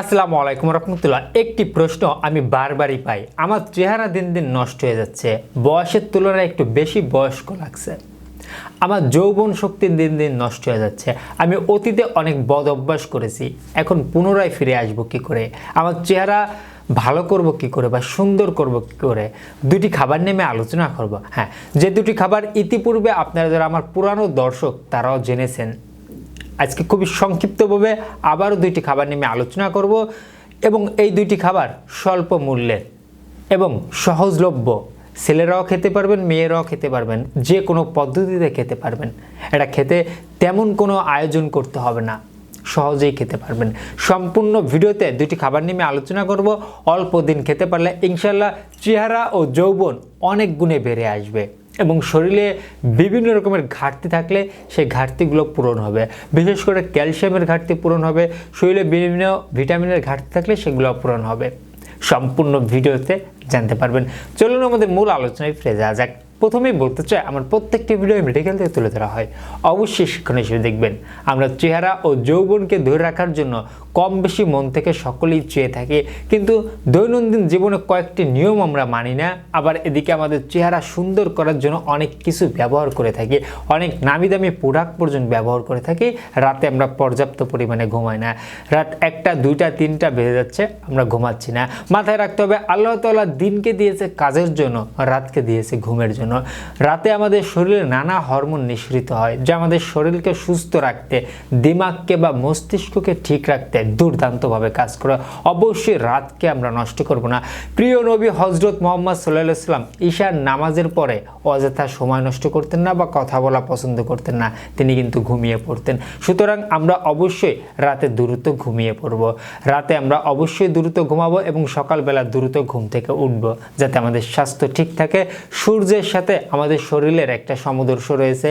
আসসালামু আলাইকুম রহমতুল্লাহ। একটি প্রশ্ন আমি বারবারই পাই। আমার চেহারা দিন দিন নষ্ট হয়ে যাচ্ছে। বয়সের তুলনায় একটু বেশি বয়স্ক লাগছে। আমার যৌবন শক্তি দিন দিন নষ্ট হয়ে যাচ্ছে। আমি অতীতে অনেক বদ অভ্যাস করেছি। এখন পুনরায় ফিরে আসব কি করে? আমার চেহারা ভালো করব কি করে বা সুন্দর করব কি করে? দুটি খাবার নিয়ে আমি আলোচনা করব। হ্যাঁ যে দুটি খাবার ইতিপূর্বে আপনারা যারা আমার পুরানো দর্শক, তারাও জেনেছেন। আজকে খুবই সংক্ষিপ্তভাবে আবারও দুইটি খাবার নিয়ে আলোচনা করব এবং এই দুইটি খাবার স্বল্প মূল্যের এবং সহজলভ্য। ছেলেরাও খেতে পারবেন, মেয়েরাও খেতে পারবেন, যে কোনো পদ্ধতিতে খেতে পারবেন। এটা খেতে তেমন কোনো আয়োজন করতে হবে না। সহজেই খেতে পারবেন। সম্পূর্ণ ভিডিওতে দুটি খাবার নিয়ে আলোচনা করব। অল্প দিন খেতে পারলে ইনশাল্লাহ চেহারা ও যৌবন অনেক গুণে বেড়ে আসবে এবং শরীরে বিভিন্ন রকমের ঘাটতি থাকলে সেই ঘাটতিগুলো পূরণ হবে। বিশেষ করে ক্যালসিয়ামের ঘাটতি পূরণ হবে, শরীরে বিভিন্ন ভিটামিনের ঘাটতি থাকলে সেগুলো পূরণ হবে। সম্পূর্ণ ভিডিওতে জানতে পারবেন। চলুন আমাদের মূল আলোচনায় ফিরে যাওয়া যাক। প্রথমেই বলতে চাই, আমার প্রত্যেকটি ভিডিও মেডিকেল থেকে তুলে ধরা হয়। অবশ্যই শিক্ষণ হিসেবে দেখবেন, আমরা চেহারা ও যৌবনকে ধরে রাখার জন্য কম বেশি মন থেকে সকলেই চেয়ে থাকি। কিন্তু দৈনন্দিন জীবনে কয়েকটি নিয়ম আমরা মানি না, আবার এদিকে আমাদের চেহারা সুন্দর করার জন্য অনেক কিছু ব্যবহার করে থাকি। অনেক নামি দামি প্রোডাক্ট পর্যন্ত ব্যবহার করে থাকি, রাতে আমরা পর্যাপ্ত পরিমাণে ঘুমাই না। রাত একটা, দুইটা, তিনটা বেজে যাচ্ছে, আমরা ঘুমাচ্ছি না। মাথায় রাখতে হবে, আল্লাহ তাল্লাহ দিনকে দিয়েছে কাজের জন্য, রাতকে দিয়েছে ঘুমের জন্য। রাতে আমাদের শরীরে নানা হরমোন নিঃসৃত হয়, যা আমাদের শরীরকে সুস্থ রাখতে, দিমাগকে বা মস্তিষ্ককে ঠিক রাখতে দুর্দান্তভাবে কাজ করে। অবশ্যই রাতকে আমরা নষ্ট করব না। প্রিয় নবী হজরত মোহাম্মদ সাল্লাহ সাল্লাম ঈশার নামাজের পরে অযথা সময় নষ্ট করতেন না বা কথা বলা পছন্দ করতেন না, তিনি কিন্তু ঘুমিয়ে পড়তেন। সুতরাং আমরা অবশ্যই রাতে দ্রুত ঘুমিয়ে পড়ব। রাতে আমরা অবশ্যই দ্রুত ঘুমাবো এবং সকালবেলা দ্রুত ঘুম থেকে উঠব, যাতে আমাদের স্বাস্থ্য ঠিক থাকে। সূর্যের সাথে আমাদের শরীরের একটা সমদর্শ রয়েছে।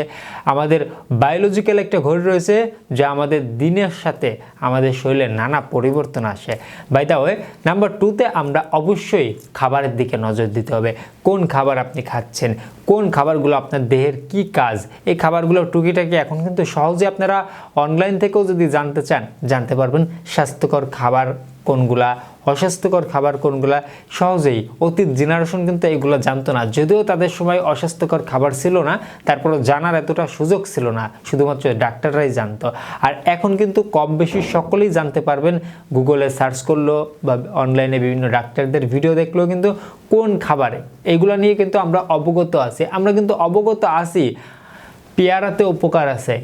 আমাদের বায়োলজিক্যাল একটা ঘড়ি রয়েছে, যা আমাদের দিনের সাথে আমাদের শরীরে নানা পরিবর্তন আসে। বাই দা ওয়ে নাম্বার টুতে আমরা অবশ্যই খাবারের দিকে নজর দিতে হবে। কোন খাবার আপনি খাচ্ছেন? কোন খাবারগুলো আপনার দেহের কি কাজ? এই খাবারগুলো টুকিটাকি এখন কিন্তু সহজে আপনারা অনলাইন থেকেও যদি জানতে চান, জানতে পারবেন। স্বাস্থ্যকর খাবার কোনগুলা? অস্বাস্থ্যকর খাবার কোনগুলা? সহজেই। অতীত জেনারেশন কিন্তু এগুলো জানতো না। যদিও তাদের সময় অস্বাস্থ্যকর খাবার ছিল না, তারপরে জানার এতটা সুযোগ ছিল না। শুধুমাত্র ডাক্তাররাই জানতো। আর এখন কিন্তু কম বেশি সকলেই জানতে পারবেন, গুগলে সার্চ করল বা অনলাইনে বিভিন্ন ডাক্তারদের ভিডিও দেখলেও কিন্তু কোন খাবারে। এগুলো নিয়ে কিন্তু আমরা অবগত আছি। আমরা কিন্তু অবগত আছি। পেয়ারাতে উপকার আছে।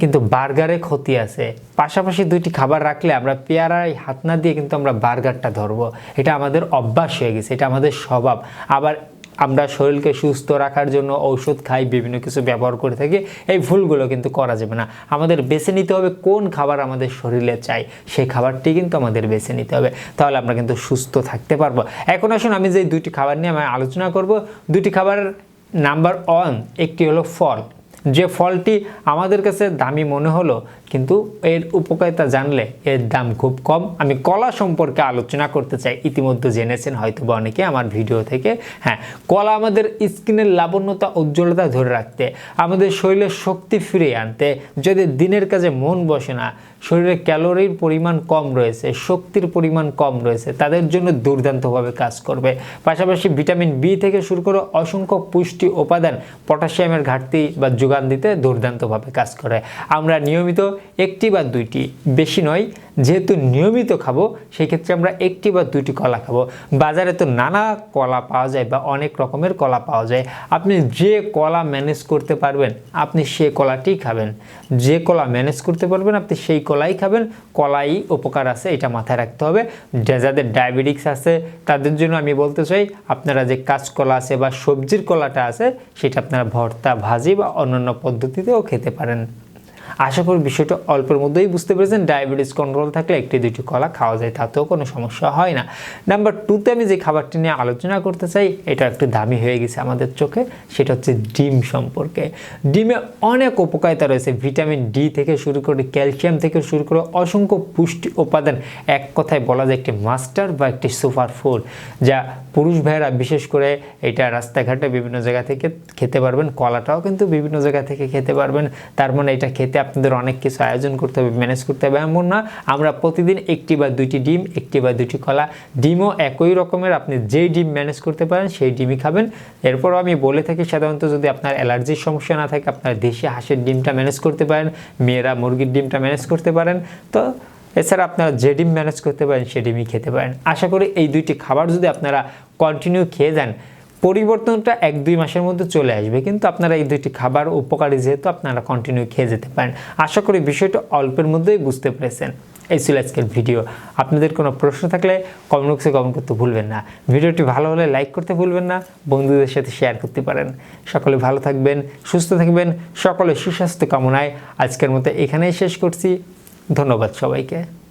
কিন্তু বার্গারে ক্ষতি আছে। পাশাপাশি দুইটি খাবার রাখলে আমরা পেয়ারায় হাত না দিয়ে কিন্তু আমরা বার্গারটা ধরবো। এটা আমাদের অভ্যাস হয়ে গেছে, এটা আমাদের স্বভাব। আবার আমরা শরীরকে সুস্থ রাখার জন্য ঔষধ খাই, বিভিন্ন কিছু ব্যবহার করে থাকি, এই ভুলগুলো কিন্তু করা যাবে না। আমাদের বেছে নিতে হবে কোন খাবার আমাদের শরীরে চাই, সেই খাবারটি কিন্তু আমাদের বেছে নিতে হবে। তাহলে আমরা কিন্তু সুস্থ থাকতে পারব। এখন আসুন আমি যে দুইটি খাবার নিয়ে আমি আলোচনা করব। দুটি খাবার নাম্বার ওয়ান, একটি হলো ফল। যে ফলটি আমাদের কাছে দামি মনে হলো, কিন্তু এর উপকারিতা জানলে এর দাম খুব কম। আমি কলা সম্পর্কে আলোচনা করতে চাই, ইতিমধ্যে জেনেছেন হয়তো বা অনেকে আমার ভিডিও থেকে। হ্যাঁ কলা আমাদের স্কিনের লাবণ্যতা, উজ্জ্বলতা ধরে রাখতে, আমাদের শরীরের শক্তি ফিরিয়ে আনতে, যদি দিনের কাজে মন বসে না, শরীরে ক্যালোরির পরিমাণ কম রয়েছে, শক্তির পরিমাণ কম রয়েছে, তাদের জন্য দুর্দান্তভাবে কাজ করবে। পাশাপাশি ভিটামিন বি থেকে শুরু করে অসংখ্য পুষ্টি উপাদান, পটাশিয়ামের ঘাটতি বা যোগান দিতে দুর্দান্তভাবে কাজ করে। আমরা নিয়মিত একটি বা দুইটি বেশি নয় যেহেতু নিয়মিত খাব সেই ক্ষেত্রে আমরা একটি বা দুটি কলা খাব। বাজারে তো নানা কলা পাওয়া যায় বা অনেক রকমের কলা পাওয়া যায়। আপনি যে কলা ম্যানেজ করতে পারবেন, আপনি সে কলাটি খাবেন। যে কলা ম্যানেজ করতে পারবেন, আপনি সেই কলাই খাবেন। কলাই উপকার আছে, এটা মাথায় রাখতে হবে। যাদের ডায়াবেটিক্স আছে, তাদের জন্য আমি বলতে চাই, আপনারা যে কাঁচকলা আছে বা সবজির কলাটা আছে, সেটা আপনারা ভর্তা, ভাজি বা অন্যান্য পদ্ধতিতেও খেতে পারেন। আশা করি বিষয়টা অল্পের মধ্যেই বুঝতে পেরেছেন। ডায়াবেটিস কন্ট্রোল থাকলে একটি দুটি কলা খাওয়া যায়, তাতেও কোনো সমস্যা হয় না। নাম্বার টুতে আমি যে খাবারটি নিয়ে আলোচনা করতে চাই, এটা একটু দামি হয়ে গেছে আমাদের চোখে, সেটা হচ্ছে ডিম সম্পর্কে। ডিমে অনেক উপকারিতা রয়েছে, ভিটামিন ডি থেকে শুরু করে ক্যালসিয়াম থেকে শুরু করে অসংখ্য পুষ্টি উপাদান, এক কথায় বলা যায় একটি মাস্টার বা একটি সুপার ফুড, যা পুরুষ ভাইয়েরা বিশেষ করে এটা রাস্তাঘাটে বিভিন্ন জায়গা থেকে খেতে পারবেন, কলাটাও কিন্তু বিভিন্ন জায়গা থেকে খেতে পারবেন, তার মানে এটা খেতে আপনাদের অনেক কিছু আয়োজন করতে হবে ম্যানেজ করতে হবে। এমন না, আমরা প্রতিদিন একটি বা দুইটি ডিম, একটি বা দুইটি কলা, ডিমও একই রকমের, আপনি যেই ডিম ম্যানেজ করতে পারেন, সেই ডিমই খাবেন। এরপরও আমি বলে থাকি, সাধারণত যদি আপনার অ্যালার্জির সমস্যা না থাকে, আপনার দেশি হাঁসের ডিমটা ম্যানেজ করতে পারেন, মেয়েরা মুরগির ডিমটা ম্যানেজ করতে পারেন। তো এছাড়া আপনারা যে ডিম ম্যানেজ করতে পারেন, সে ডিমই খেতে পারেন। আশা করি এই দুইটি খাবার যদি আপনারা কন্টিনিউ খেয়ে যান পরিবর্তনটা এক দুই মাসের মধ্যে চলে আসবে। কিন্তু আপনারা এই দুইটি খাবার উপকারী যেহেতু আপনারা কন্টিনিউ খেয়ে যেতে পারেন। আশা করি বিষয়টা অল্পের মধ্যেই বুঝতে পেরেছেন। এই ছিল আজকের ভিডিও। আপনাদের কোনো প্রশ্ন থাকলে কমেন্ট বক্সে কমেন্ট করতে ভুলবেন না। ভিডিওটি ভালো হলে লাইক করতে ভুলবেন না। বন্ধুদের সাথে শেয়ার করতে পারেন। সকলে ভালো থাকবেন, সুস্থ থাকবেন সকলে সুস্বাস্থ্য কামনায় আজকের মতো এখানেই শেষ করছি। ধন্যবাদ সবাইকে।